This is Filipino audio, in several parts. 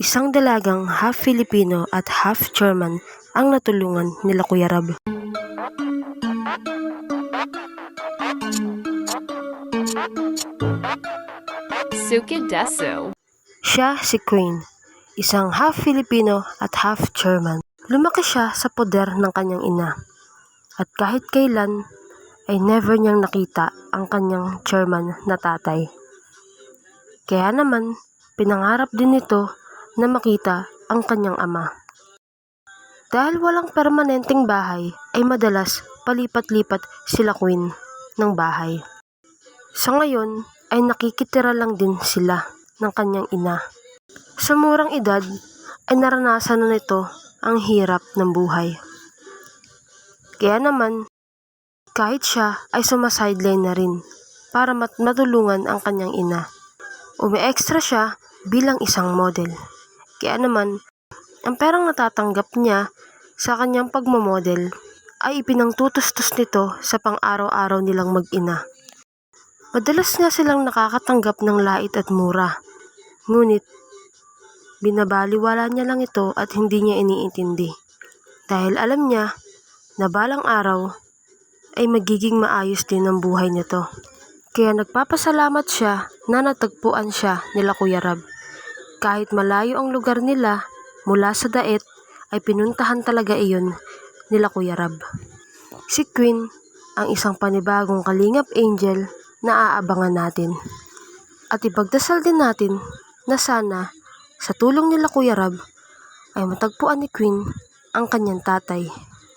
Isang dalagang half Filipino at half German ang natulungan nila Kuya Rab. Suki Desu. Siya si Queen, isang half Filipino at half German. Lumaki siya sa poder ng kanyang ina. At kahit kailan ay never niyang nakita ang kanyang German na tatay. Kaya naman, pinangarap din nito na makita ang kanyang ama. Dahil walang permanenteng bahay, ay madalas palipat-lipat sila Queen ng bahay. Sa ngayon, ay nakikitira lang din sila ng kanyang ina. Sa murang edad, ay naranasan na nito ang hirap ng buhay. Kaya naman, kahit siya ay sumasideline na rin para mat matulungan ang kanyang ina. Umi-extra siya bilang isang model. Kaya naman, ang perang natatanggap niya sa kanyang pagmamodel ay ipinangtutustos nito sa pang-araw-araw nilang mag-ina. Madalas nga silang nakakatanggap ng lait at mura. Ngunit, binabaliwala niya lang ito at hindi niya iniintindi. Dahil alam niya na balang araw ay magiging maayos din ang buhay nito. Kaya nagpapasalamat siya na natagpuan siya nila Kuya Rab. Kahit malayo ang lugar nila mula sa daet ay pinuntahan talaga iyon nila Kuya Rab. Si Queen ang isang panibagong kalingap angel na aabangan natin. At ipagdasal din natin na sana sa tulong nila Kuya Rab ay matagpuan ni Queen ang kanyang tatay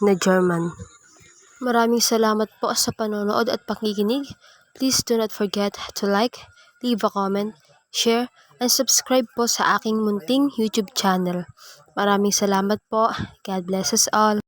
na German. Maraming salamat po sa panonood at pakikinig. Please do not forget to like, leave a comment, share, and subscribe po sa aking munting YouTube channel. Maraming salamat po. God bless us all.